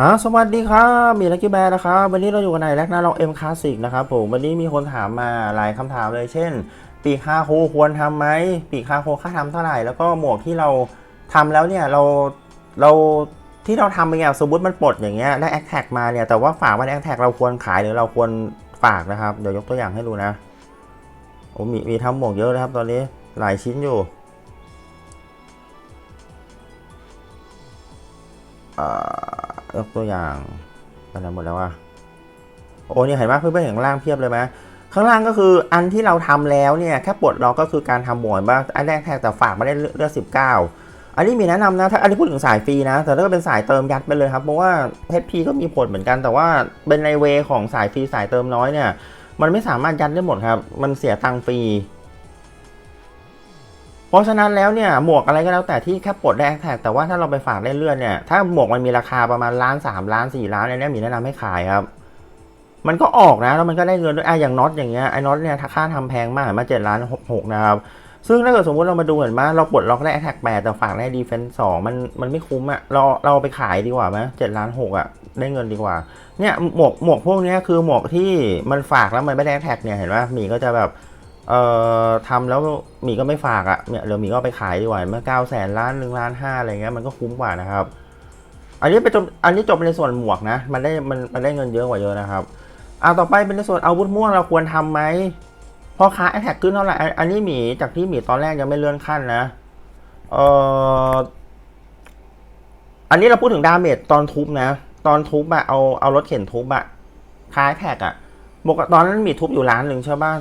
ฮะสวัสดีครับมีลักกี้แบร์นะครับ วันนี้เราอยู่กันในแลกนาลองเอ็มคลาสสิกนะครับผมวันนี้มีคนถามมาหลายคำถามเลย เช่น ปีกคาโคควรทำไหมปีกคาโคค่าทำเท่าไหร่ แล้วก็หมวกที่เราทำแล้วเนี่ยเราเราที่เราทำไปเนี่ยสมมติมันปลดอย่างเงี้ยได้แอคแท็กมาเนี่ยแต่ว่าฝากมันแอคแท็กเราควรขายหรือเราควรฝากนะครับ เดี๋ยวยกตัวอย่างให้ดูนะโอ้มีมีทำหมวกเยอะนะครับ ตอนนี้หลายชิ้นอยู่อ่า ยกตัวอย่างไปไหนหมดแล้วอะโอ้เนี่ยเห็นไหมเพื่อนๆเห็นข้างล่างเพียบเลยไหมข้างล่างก็คืออันที่เราทำแล้วเนี่ยแค่ปลดล็อกก็คือการทำหมวดบ้างอันแรกแท็กแต่ฝากมาได้เลือกสิบเก้าอันนี้มีแนะนำนะถ้าอันนี้พูดถึงสายฟรีนะ แต่ถ้าเป็นสายเติมยัดไปเลยครับ เพราะว่า HP ก็มีผลเหมือนกันแต่ว่าเป็นในเวของสายฟรีสายเติมน้อยเนี่ย มันไม่สามารถยัดได้หมดครับ มันเสียตังค์ฟรี ราะฉะนั้นแล้วเนี่ยหมวกอะไรก็แล้วแต่ที่แค่ปลดได้แท็กแต่ว่าถ้าเราไปฝากเลื่อนเนี่ยถ้าหมวกมันมีราคาประมาณล้านสามล้านสี่ล้านเนี้ยมีแนะนำให้ขายครับ มันก็ออกนะแล้วมันก็ได้เงินด้วยอะอย่างน็อตอย่างเงี้ยไอ้น็อตเนี่ยค่าทำแพงมากมาเจ็ดล้านหกหกนะครับซึ่งถ้าเกิดสมมติเรามาดูเห็นไหมเราปลดล็อกได้แท็กแปดแต่ฝากได้ดีเฟนส์สองมันมันไม่คุ้มอะเราเราไปขายดีกว่าไหมเจ็ดล้านหกอะได้เงินดีกว่า เนี่ยหมวกหมวกพวกเนี้ยคือหมวกที่มันฝากแล้วมันไม่ได้แท็กเนี่ยเห็นไหมมีก็จะแบบ เอ่อทำแล้วหมีก็ไม่ฝากอะ่ะเนี่ยเดี๋ยวหมีก็ไปขายดีกว่าเมื่อเก้าแสนล้านหนึ่งล้านห้าอะไรเงี้ยมันก็คุ้มกว่านะครับ อันนี้เป็นจบอันนี้จบในส่วนหมวกนะ มันได้มันมันได้เงินเยอะกว่าเยอะนะครับเอาต่อไปเป็นในส่วนอาวุธม่วงเราควรทำไหมพอค้าแอทแทกขึ้นเท่าไหร่อันนี้หมีจากที่หมีตอนแรกยังไม่เลื่อนขั้นนะเอ่ออันนี้เราพูดถึงดาเมจตอนทุบนะ ตอนทุบอะเอาเอารถเข็นทุบอะค้าแท็กอะบอกตอนนั้นหมีทุบอยู่ล้านหนึ่งใช่ป่ะ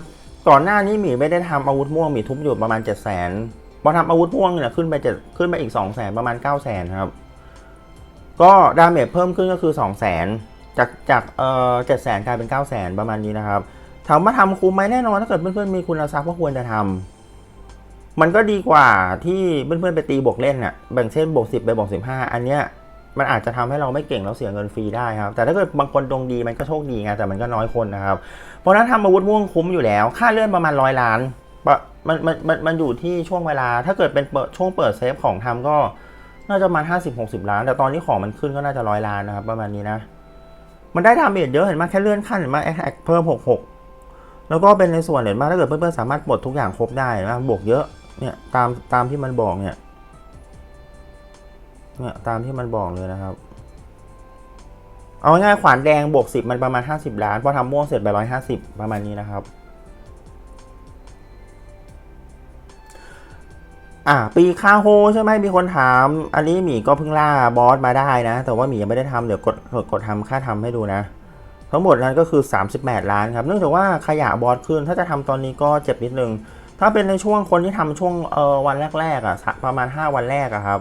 ก่อนหน้านี้หมีไม่ได้ทำอาวุธม่วงหมีทุบอยู่ประมาณเจ็ดแสนพอทำอาวุธม่วงเนี่ยขึ้นไปเจ็ดขึ้นไปอีกสองแสนประมาณเก้าแสนครับ ก็ดาเมจเพิ่มขึ้นก็คือสองแสนจากจากเอ่อเจ็ดแสนกลายเป็นเก้าแสนประมาณนี้นะครับถามว่าทำคุ้มไหมแน่นอนถ้าเกิดเพื่อนๆมีคุณทรัพย์ก็ควรจะทำมันก็ดีกว่าที่เพื่อนๆไปตีบวกเล่นน่ะแบ่งเช่นบวกสิบไปบวกสิบห้าอันเนี้ย มันอาจจะทำให้เราไม่เก่งแล้วเสียเงินฟรีได้ครับ แต่ถ้าเกิดบางคนดวงดีมันก็โชคดีไงแต่มันก็น้อยคนนะครับ เพราะนั้นทำอาวุธม่วงคุ้มอยู่แล้ว ค่าเลื่อนประมาณร้อยล้านปะมันมันมันมันอยู่ที่ช่วงเวลา ถ้าเกิดเป็นเปิดช่วงเปิดเซฟของทำก็น่าจะประมาณห้าสิบหกสิบล้าน แต่ตอนนี้ของมันขึ้นก็น่าจะร้อยล้านนะครับ ประมาณนี้นะ มันได้ดาเมจเยอะเห็นไหมแค่เลื่อนขั้นเห็นไหมแอคเพิ่มหกหกแล้วก็เป็นในส่วนเห็นไหมถ้าเกิดเพื่อนๆสามารถปลดทุกอย่างครบได้นะบวกเยอะเนี่ยตามตามที่มันบอกเนี่ย เนี่ยตามที่มันบอกเลยนะครับ เอาง่ายๆขวานแดงบวกสิบมันประมาณห้าสิบล้านพอทำม่วงเสร็จไปร้อยห้าสิบประมาณนี้นะครับ อ่า ปีคาโฮใช่ไหมมีคนถาม อันนี้หมีก็เพิ่งล่าบอสมาได้นะ แต่ว่าหมียังไม่ได้ทำเดี๋ยวกดกดกดทำค่าทำให้ดูนะทั้งหมดนั้นก็คือ 38 ล้านครับ เนื่องจากว่าขยะบอสขึ้น ถ้าจะทำตอนนี้ก็เจ็บนิดนึง ถ้าเป็นในช่วงคนที่ทำช่วงเออวันแรกๆอะ ประมาณ 5 วันแรกอะครับ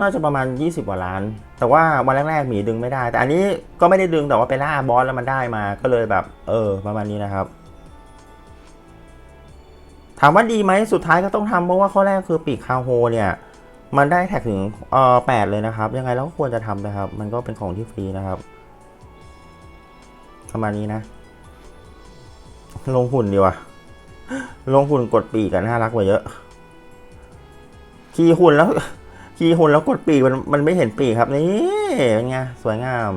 น่าจะประมาณ 20กว่าล้าน แต่ว่าวันแรกๆหมีดึงไม่ได้ แต่อันนี้ก็ไม่ได้ดึงแต่ว่าไปล่าบอสแล้วมันได้มาก็เลยแบบ เออ ประมาณนี้นะครับ ถามว่าดีไหมสุดท้ายก็ต้องทำเพราะว่าข้อแรกคือปีกคาโฮเนี่ยมันได้แท็กถึงเอ่อแปดเลยนะครับ ยังไงเราก็ควรจะทำนะครับ มันก็เป็นของที่ฟรีนะครับประมาณนี้นะ ลงหุ่นดีว่ะลงหุ่นกดปีกกันน่ารักกว่าเยอะ ขี่หุ่นแล้ว ขี่หุ่นแล้วกดปีกมันมันไม่เห็นปีกครับ นี่เป็นไงสวยงาม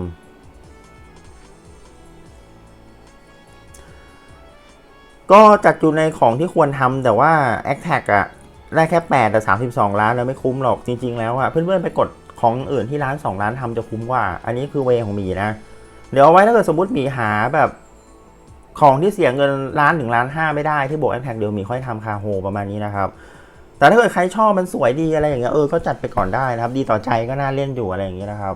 ก็จัดอยู่ในของที่ควรทำแต่ว่า a c t a g อะได้แค่ 8 แต่ 32 ล้านแล้วไม่คุ้มหรอกจริง ๆ แล้วอะเพื่อนๆ ไปกดของอื่นที่ร้าน 2 ล้านทำจะคุ้มกว่า อันนี้คือเวของหมีนะ เดี๋ยวเอาไว้ถ้าเกิดสมมติหมีหาแบบของที่เสียเงินล้านถึงล้านห้าไม่ได้ที่บวก a c t a g เดี๋ยวมีค่อยทำคาโฮประมาณนี้นะครับ แต่ถ้าเกิดใครชอบมันสวยดีอะไรอย่างเงี้ยเออก็จัดไปก่อนได้นะครับ ดีต่อใจก็น่าเล่นอยู่อะไรอย่างเงี้ยนะครับ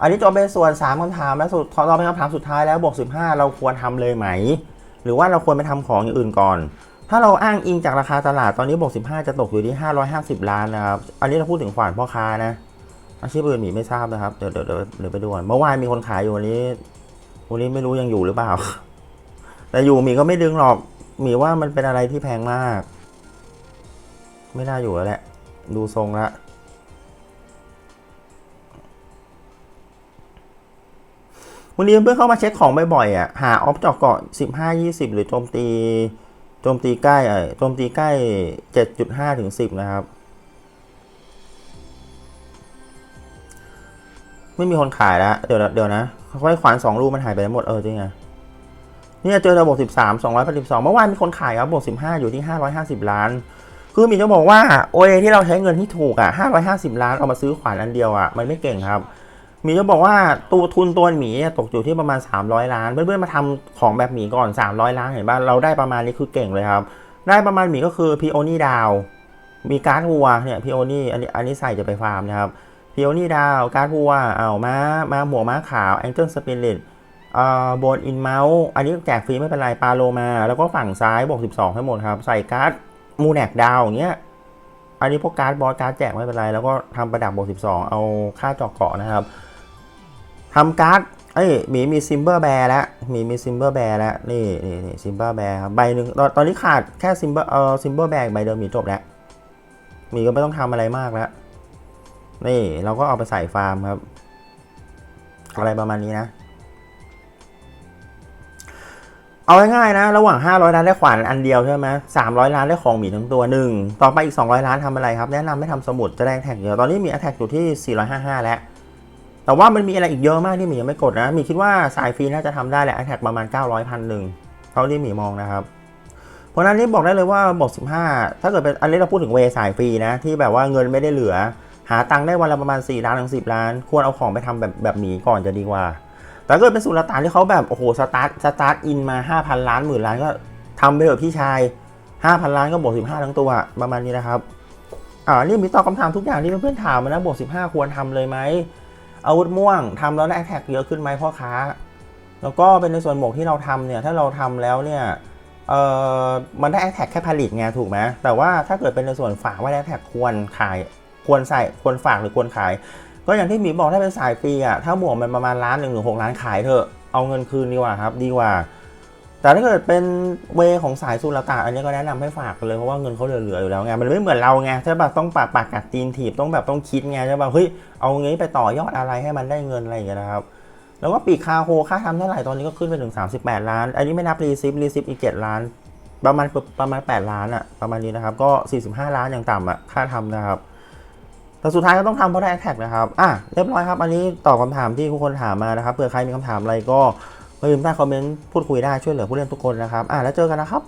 อันนี้จบเป็นส่วน3คำถามแล้วสุดขอตอบเป็นคำถามสุดท้ายแล้วบวก15 เราควรทำเลยไหม หรือว่าเราควรไปทำของอย่างอื่นก่อน ถ้าเราอ้างอิงจากราคาตลาดตอนนี้บวก15 จะตกอยู่ที่ 550 ล้านนะครับ อันนี้เราพูดถึงฝ่ายพ่อค้านะอาชีพอื่นหมีไม่ทราบนะครับเดี๋ยวเดี๋ยวเดี๋ยวเดี๋ยวไปดูก่อนเมื่อวานมีคนขายอยู่วันนี้วันนี้ไม่รู้ยังอยู่หรือเปล่า แต่อยู่หมีก็ไม่ดึงหรอกหมีว่ามันเป็นอะไรที่แพงมาก ไม่น่าอยู่แล้วแหละ ดูทรงละวันนี้เพื่อนเข้ามาเช็คของบ่อยๆอะหาออฟจอกเกาะสิบห้ายี่สิบหรือโจมตีโจมตีใกล้เอ่อโจมตีใกล้เจ็ดจุดห้าถึงสิบนะครับ ไม่มีคนขายแล้ว เดี๋ยวนะเดี๋ยวนะไว้ขวานสองลูกมันหายไปหมด เออจริงไงเนี่ยเจอระบบสิบสามสองร้อยแปดสิบสองเมื่อวานมีคนขายครับบวกสิบห้าอยู่ที่ห้าร้อยห้าสิบล้าน คือมีจะบอกว่าโอเอที่เราใช้เงินที่ถูกอะห้าร้อยห้าสิบล้านเอามาซื้อขวานอันเดียวอะมันไม่เก่งครับ มีจะบอกว่าตัวทุนตัวหมีตกอยู่ที่ประมาณ 300 ล้าน เพื่อนๆมาทำของแบบหมีก่อน 300 ล้านเห็นป่ะเราได้ประมาณนี้คือเก่งเลยครับ ได้ประมาณหมีก็คือพีโอนี่ดาวมีการ์ดวัวเนี่ยพีโอนี่อันนี้อันนี้ใส่จะไปฟาร์มนะครับพีโอนี่ดาวการ์ดวัวเอาม้ามาหมวกม้าขาวแองเจิลสปิริตอ่าโบนอินเมาส์อันนี้แจกฟรีไม่เป็นไรปาโลมา แล้วก็ฝั่งซ้ายบวก12ให้หมดครับ ใส่การ์ด มูแนกดาวอย่างเงี้ย อันนี้พวกการ์ดบอสการ์ดแจกไม่เป็นไร แล้วก็ทำประดับบวก12เอาค่าจาะเกาะนะครับทำการ์ดเอ้ยหมีมีซิมเบอร์แบร์แล้วหมีมีซิมเบอร์แบร์แล้วนี่นี่นี่ซิมเบอร์แบร์ครับใบหนึ่งตอนตอนนี้ขาดแค่ซิมเบอร์เอ่อซิมเบอร์แบร์ใบเดิมหมีจบแล้วหมีก็ไม่ต้องทำอะไรมากแล้วนี่เราก็เอาไปใส่ฟาร์มครับ อะไรประมาณนี้นะ เอาง่ายๆนะ ระหว่าง 500 ล้านได้ขวานอันเดียวใช่ไหม300ล้านได้ของหมีทั้งตัวหนึ่งต่อไปอีก 200 ล้านทำอะไรครับ แนะนำให้ทำสมุดจะได้แท็กเยอะตอนนี้มีแท็กอยู่ที่ 455 แล้ว แต่ว่ามันมีอะไรอีกเยอะมากที่หมียังไม่กดนะ มีคิดว่าสายฟรีน่าจะทำได้แหละแท็กประมาณ 900พันหนึ่งเท่าที่หมีมองนะครับ เพราะนั้นนี่บอกได้เลยว่าบอก 15 ถ้าเกิดเป็นอันนี้เราพูดถึงเวสายฟรีนะที่แบบว่าเงินไม่ได้เหลือ หาตังค์ได้วันละประมาณ4ล้านถึง10 ล้าน ควรเอาของไปทำแบบแบบหมีก่อนจะดีกว่า แต่เกิดเป็นสุลต่านที่เขาแบบโอ้โหสตาร์ทสตาร์ทอินมา 5,000 ล้านหมื่นล้านก็ทำไปเถอะพี่ชาย 5,000 ล้านก็บวก15 ทั้งตัวประมาณนี้นะครับอ่านี่มีตอบคำถามทุกอย่างที่เพื่อนๆถามมานะบวก15 ควรทำเลยไหมอาวุธม่วงทำแล้วได้แท็กเยอะขึ้นไหมพ่อค้า แล้วก็เป็นในส่วนหมวกที่เราทำเนี่ยถ้าเราทำแล้วเนี่ยเออมันได้แท็กแค่ผลิตไงถูกไหมแต่ว่าถ้าเกิดเป็นในส่วนฝากไว้ได้แท็กควรขายควรใส่ควรฝากหรือควรขาย ก็อย่างที่หมีบอกถ้าเป็นสายฟรีอะถ้าหมวกมันประมาณล้านหนึ่งถึงหกล้านขายเถอะเอาเงินคืนดีกว่าครับ ดีกว่า แต่ถ้าเกิดเป็นเวของสายสุลต่านอันนี้ก็แนะนำให้ฝากเลยเพราะว่าเงินเขาเหลือๆอยู่แล้วไงมันไม่เหมือนเราไงใช่ป่ะต้องปากปากกัดตีนถีบต้องแบบต้องคิดไงใช่ป่ะเฮ้ยเอางี้ไปต่อยอดอะไรให้มันได้เงินอะไรอย่างเงี้ยนะครับแล้วก็ปีกคาโฮค่าทำเท่าไหร่ตอนนี้ก็ขึ้นไปถึง 38 ล้าน อันนี้ไม่นับรีซิปรีซิปอีก 7 ล้าน ประมาณประมาณ 8 ล้านอะประมาณนี้นะครับ ก็ 45 ล้านอย่างต่ำอะค่าทำนะครับ แต่สุดท้ายก็ต้องทำเพราะได้แท็กนะครับ อะเรียบร้อยครับ อันนี้ตอบคำถามที่ทุกคนถามมานะครับ เผื่อใครมีคำถามอะไรก็อย่าลืมใต้คอมเมนต์พูดคุยได้ช่วยเหลือผู้เล่นทุกคนนะครับ อะแล้วเจอกันนะครับ